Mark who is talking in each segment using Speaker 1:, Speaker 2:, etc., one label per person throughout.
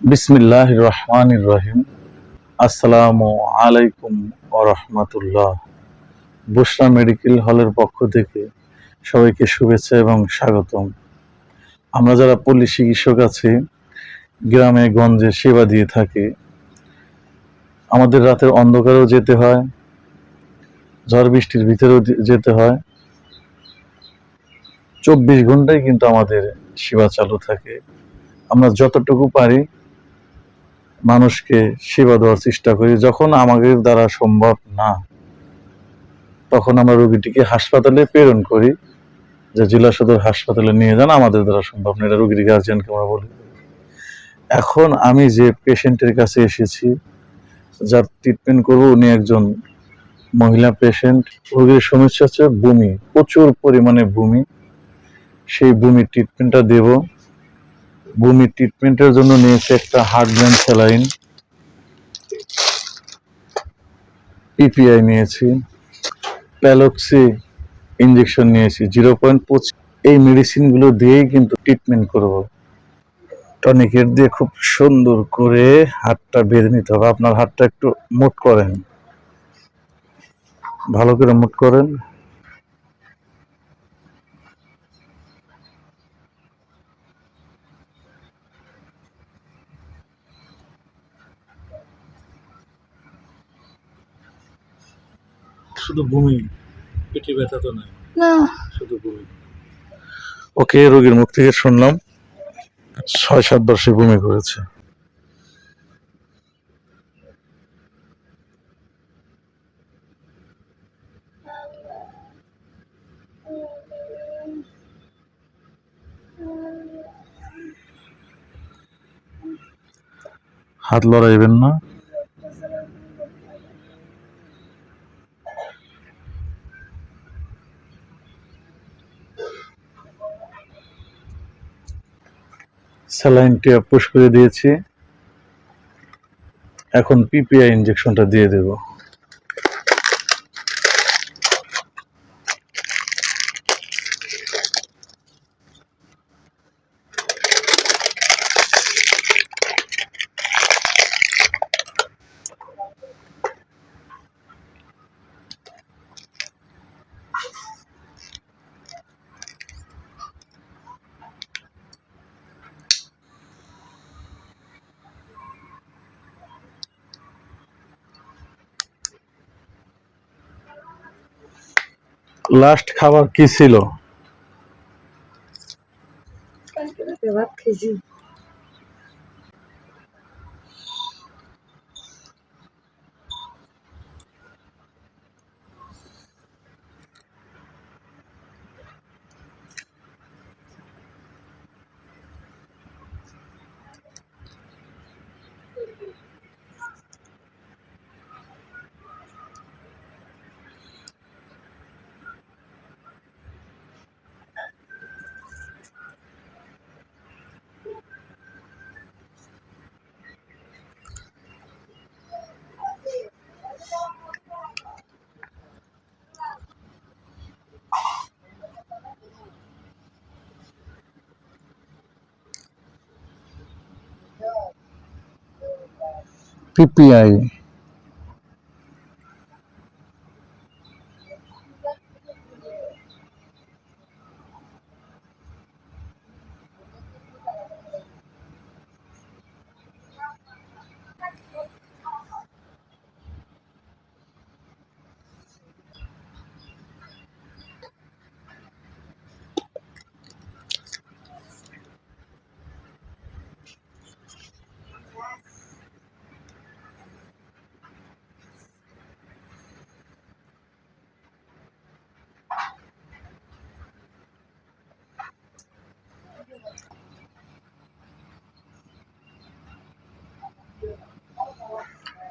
Speaker 1: বিসমিল্লাহ রহমান রহিম আসসালামু আলাইকুম রহমতুল্লাহ। বুসরা মেডিকেল হলের পক্ষ থেকে সবাইকে শুভেচ্ছা এবং স্বাগতম। আমরা যারা পল্লী চিকিৎসক আছি, গ্রামে, গঞ্জে সেবা দিয়ে থাকি, আমাদের রাতের অন্ধকারেও যেতে হয়, ঝড় বৃষ্টির ভিতরেও যেতে হয়। চব্বিশ ঘন্টায় কিন্তু আমাদের সেবা চালু থাকে। আমরা যতটুকু পারি মানুষকে সেবা দেওয়ার চেষ্টা করি। যখন আমাদের দ্বারা সম্ভব না, তখন আমরা রুগীটিকে হাসপাতালে প্রেরণ করি, যে জেলা সদর হাসপাতালে নিয়ে যান, আমাদের দ্বারা সম্ভব না। এটা রোগীর গার্জিয়ানকে আমরা বলি। এখন আমি যে পেশেন্টের কাছে এসেছি, যার ট্রিটমেন্ট করব, উনি একজন মহিলা পেশেন্ট। রোগীর সমস্যা হচ্ছে বমি প্রচুর পরিমাণে বমি সেই বমির ট্রিটমেন্টটা দেব। বমির ট্রিটমেন্টের জন্য নিয়েছে একটা হার্ট ব্যান্ড স্যালাইন পিপিআই নিয়েছি। প্যালক্সি ইঞ্জেকশন নিয়েছি। জিরো পয়েন্ট পঁচিশ এই মেডিসিনগুলো দিয়েই কিন্তু ট্রিটমেন্ট করব। টনিকেট দিয়ে খুব সুন্দর করে হাতটা বেঁধে নিতে হবে। আপনার হাতটা একটু মোট করেন। ভালো করে মোট করেন। শুধু বমি পেটে ব্যথা তো নাই।
Speaker 2: না।
Speaker 1: শুধু বমি। ওকে রোগীর মুখ থেকে শুনলাম ছয় সাত বর্ষে বমি করেছে। হাত লড়াইবেন না। স্যালাইনটি পুশ করে দিয়েছি। এখন পিপিআই ইনজেকশনটা দিয়ে দেব। লাস্ট খাবার কি ছিল?
Speaker 2: খেয়েছি
Speaker 1: পিপিআই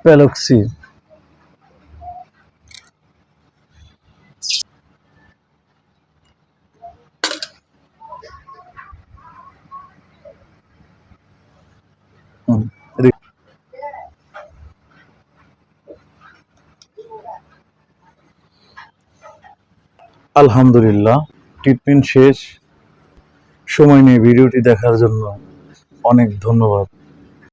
Speaker 1: প্যালক্সি আলহামদুলিল্লাহ ট্রিটমেন্ট শেষ। সময় নিয়ে ভিডিওটি দেখার জন্য অনেক ধন্যবাদ।